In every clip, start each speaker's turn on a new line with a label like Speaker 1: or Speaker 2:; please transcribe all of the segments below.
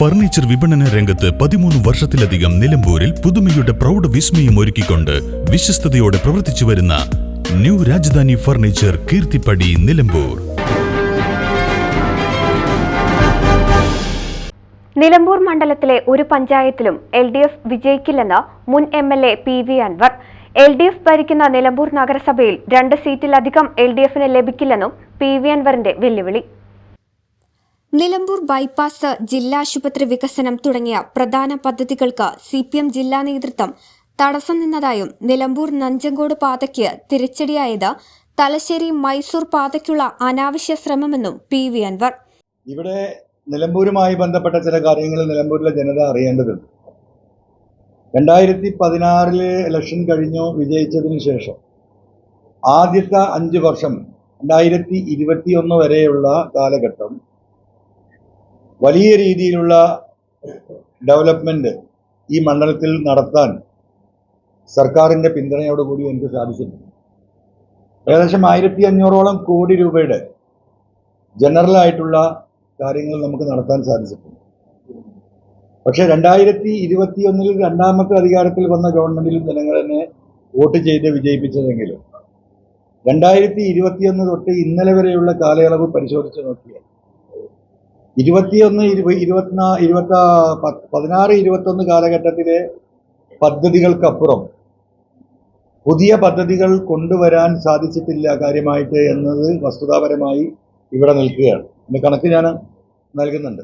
Speaker 1: Furniture വിപണന രംഗത്ത് പതിമൂന്ന് വർഷത്തിലധികം നിലമ്പൂരിൽ പുതുമയുടെ പ്രൗഢ വിസ്മയം ഒരുക്കിക്കൊണ്ട് വിശ്വസ്തയോടെ പ്രവർത്തിച്ചു വരുന്ന ന്യൂ രാജധാനി ഫർണിച്ചർ കീർത്തിപ്പടി നിലമ്പൂർ.
Speaker 2: നിലമ്പൂർ മണ്ഡലത്തിലെ ഒരു പഞ്ചായത്തിലും എൽ ഡി എഫ് വിജയിക്കില്ലെന്ന് മുൻ M L A P V Anvar. L D F ഭരിക്കുന്ന നിലമ്പൂർ നഗരസഭയിൽ രണ്ട് സീറ്റിലധികം എൽ ഡി എഫിന് ലഭിക്കില്ലെന്നും പി വി അൻവറിന്റെ വെല്ലുവിളി. നിലമ്പൂർ ബൈപ്പാസ് ജില്ലാശുപത്രി വികസനം തുടങ്ങിയ പ്രധാന പദ്ധതികൾക്ക് സി പി എം ജില്ലാ നേതൃത്വം തടസ്സം നിന്നതായും നിലമ്പൂർ നഞ്ചങ്കോട് പാതയ്ക്ക് തിരിച്ചടിയായത് തലശ്ശേരി മൈസൂർ പാതയ്ക്കുള്ള അനാവശ്യ ശ്രമമെന്നും പി വി അൻവർ.
Speaker 3: ഇവിടെ നിലമ്പൂരുമായി ബന്ധപ്പെട്ട ചില കാര്യങ്ങൾ നിലമ്പൂരിലെ ജനത അറിയേണ്ടതുണ്ട്. രണ്ടായിരത്തി പതിനാറിൽ ഇലക്ഷൻ കഴിഞ്ഞു വിജയിച്ചതിന് ശേഷം ആദ്യത്തെ അഞ്ച് വർഷം രണ്ടായിരത്തി ഇരുപത്തിയൊന്ന് വരെയുള്ള കാലഘട്ടം വലിയ രീതിയിലുള്ള ഡെവലപ്മെന്റ് ഈ മണ്ഡലത്തിൽ നടത്താൻ സർക്കാരിന്റെ പിന്തുണയോടുകൂടി എനിക്ക് സാധിച്ചിട്ടുണ്ട്. ഏകദേശം ആയിരത്തി അഞ്ഞൂറോളം കോടി രൂപയുടെ ജനറലായിട്ടുള്ള കാര്യങ്ങൾ നമുക്ക് നടത്താൻ സാധിച്ചിട്ടുണ്ട്. പക്ഷേ രണ്ടായിരത്തി ഇരുപത്തിയൊന്നിൽ രണ്ടാമത്തെ അധികാരത്തിൽ വന്ന ഗവൺമെന്റിലും ജനങ്ങൾ തന്നെ വോട്ട് ചെയ്ത് വിജയിപ്പിച്ചതെങ്കിലും രണ്ടായിരത്തി ഇരുപത്തിയൊന്ന് തൊട്ട് ഇന്നലെ വരെയുള്ള കാലയളവ് പരിശോധിച്ച് നോക്കിയാൽ ഇരുപത്തിയൊന്ന് ഇരുപ ഇരുപത്തിനാ ഇരുപത്തി പതിനാറ് ഇരുപത്തൊന്ന് കാലഘട്ടത്തിലെ പദ്ധതികൾക്കപ്പുറം പുതിയ പദ്ധതികൾ കൊണ്ടുവരാൻ സാധിച്ചിട്ടില്ല കാര്യമായിട്ട് എന്നത് വസ്തുതാപരമായി ഇവിടെ നിൽക്കുകയാണ്. എന്റെ കണക്ക് ഞാൻ നൽകുന്നുണ്ട്.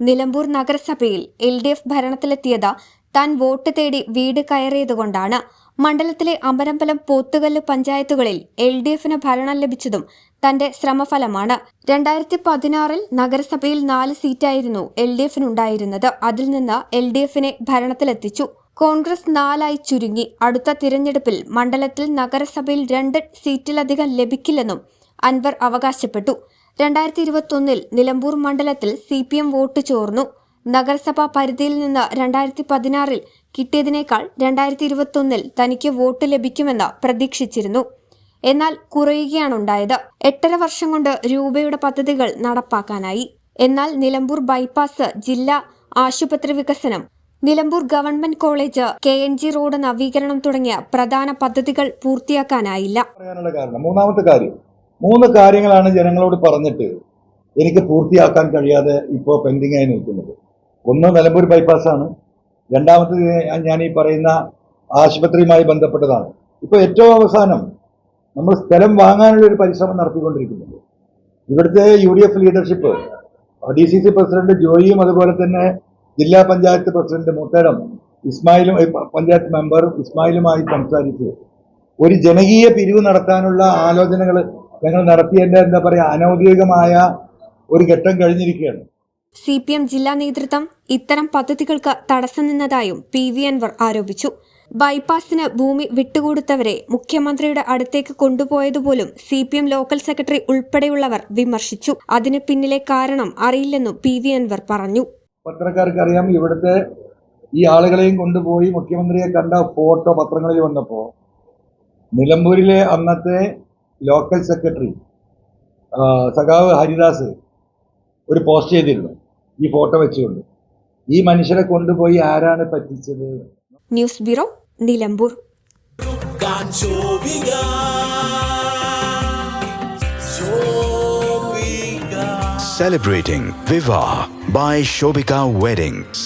Speaker 2: നിലമ്പൂർ നഗരസഭയിൽ എൽ ഡി എഫ് ഭരണത്തിലെത്തിയത് താൻ വോട്ട് തേടി വീട് കയറിയതുകൊണ്ടാണ് മണ്ഡലത്തിലെ അമരമ്പലം പോത്തുകല്ല് പഞ്ചായത്തുകളിൽ എൽ ഡി എഫിന് ഭരണം ലഭിച്ചതും തന്റെ ശ്രമഫലമാണ്. രണ്ടായിരത്തി പതിനാറിൽ നഗരസഭയിൽ നാല് സീറ്റായിരുന്നു എൽ ഡി എഫിനുണ്ടായിരുന്നത്. അതിൽ നിന്ന് എൽ ഡി എഫിനെ ഭരണത്തിലെത്തിച്ചു. കോൺഗ്രസ് നാലായി ചുരുങ്ങി. അടുത്ത തിരഞ്ഞെടുപ്പിൽ മണ്ഡലത്തിൽ നഗരസഭയിൽ രണ്ട് സീറ്റിലധികം ലഭിക്കില്ലെന്നും അൻവർ അവകാശപ്പെട്ടു. രണ്ടായിരത്തി ഇരുപത്തൊന്നിൽ നിലമ്പൂർ മണ്ഡലത്തിൽ സി പി എം വോട്ട് ചോർന്നു. നഗരസഭാ പരിധിയിൽ നിന്ന് രണ്ടായിരത്തി പതിനാറിൽ കിട്ടിയതിനേക്കാൾ രണ്ടായിരത്തി ഇരുപത്തൊന്നിൽ തനിക്ക് വോട്ട് ലഭിക്കുമെന്ന് പ്രതീക്ഷിച്ചിരുന്നു. എന്നാൽ കുറയുകയാണുണ്ടായത് എട്ടര വർഷം കൊണ്ട് രൂപയുടെ പദ്ധതികൾ നടപ്പാക്കാനായി. എന്നാൽ നിലമ്പൂർ ബൈപ്പാസ് ജില്ലാ ആശുപത്രി വികസനം Nilambur government college K N G road നവീകരണം തുടങ്ങിയ പ്രധാന പദ്ധതികൾ പൂർത്തിയാക്കാനായില്ല.
Speaker 3: മൂന്നാമത്തെ കാര്യം. മൂന്ന് കാര്യങ്ങളാണ് ജനങ്ങളോട് പറഞ്ഞിട്ട് എനിക്ക് പൂർത്തിയാക്കാൻ കഴിയാതെ ഇപ്പോൾ പെൻഡിംഗ് ആയി നിൽക്കുന്നത്. ഒന്ന് നിലമ്പൂർ ബൈപ്പാസ് ആണ്. രണ്ടാമത്തത് ഞാൻ ഈ പറയുന്ന ആശുപത്രിയുമായി ബന്ധപ്പെട്ടതാണ്. ഇപ്പോൾ ഏറ്റവും അവസാനം നമ്മൾ സ്ഥലം വാങ്ങാനുള്ള ഒരു പരിശ്രമം നടത്തിക്കൊണ്ടിരിക്കുന്നുണ്ട്. ഇവിടുത്തെ U D F leadership D C C president ജോയിയും അതുപോലെ തന്നെ ജില്ലാ പഞ്ചായത്ത് പ്രസിഡന്റ് മുത്തേടം ഇസ്മായിലും പഞ്ചായത്ത് മെമ്പർ ഇസ്മായിലുമായി സംസാരിച്ച് ഒരു ജനകീയ പിരിവ് നടത്താനുള്ള ആലോചനകൾ ഞങ്ങൾ നടത്തിയതിന്റെ എന്താ പറയാ അനൗദ്യോഗികമായ ഒരു ഘട്ടം കഴിഞ്ഞിരിക്കുകയാണ്.
Speaker 2: സി പി എം ജില്ലാ നേതൃത്വം ഇത്തരം പദ്ധതികൾക്ക് തടസ്സം നിന്നതായും പി വി അൻവർ ആരോപിച്ചു. ബൈപ്പാസിന് ഭൂമി വിട്ടുകൊടുത്തവരെ മുഖ്യമന്ത്രിയുടെ അടുത്തേക്ക് കൊണ്ടുപോയതുപോലും C P M local secretary ഉൾപ്പെടെയുള്ളവർ വിമർശിച്ചു. അതിന് പിന്നിലെ കാരണം അറിയില്ലെന്നും പി വി അൻവർ പറഞ്ഞു.
Speaker 3: പത്രക്കാർക്ക് അറിയാം ഇവിടുത്തെ ഈ ആളുകളെയും കൊണ്ടുപോയി മുഖ്യമന്ത്രിയെ കണ്ട ഫോട്ടോ പത്രങ്ങളിൽ വന്നപ്പോൾ നിലമ്പൂരിലെ അന്നത്തെ ലോക്കൽ സെക്രട്ടറി സഖാവ് ഹരിദാസ് ഒരു പോസ്റ്റ് ചെയ്തിരുന്നു. ഈ ഫോട്ടോ വെച്ചുകൊണ്ട്. ഈ മനുഷ്യരെ കൊണ്ടുപോയി ആരാണ് പറ്റിച്ചത്?
Speaker 2: News bureau Nilambur
Speaker 4: Canchoviga. Shobiga.
Speaker 5: Celebrating Viva by Shobika Weddings.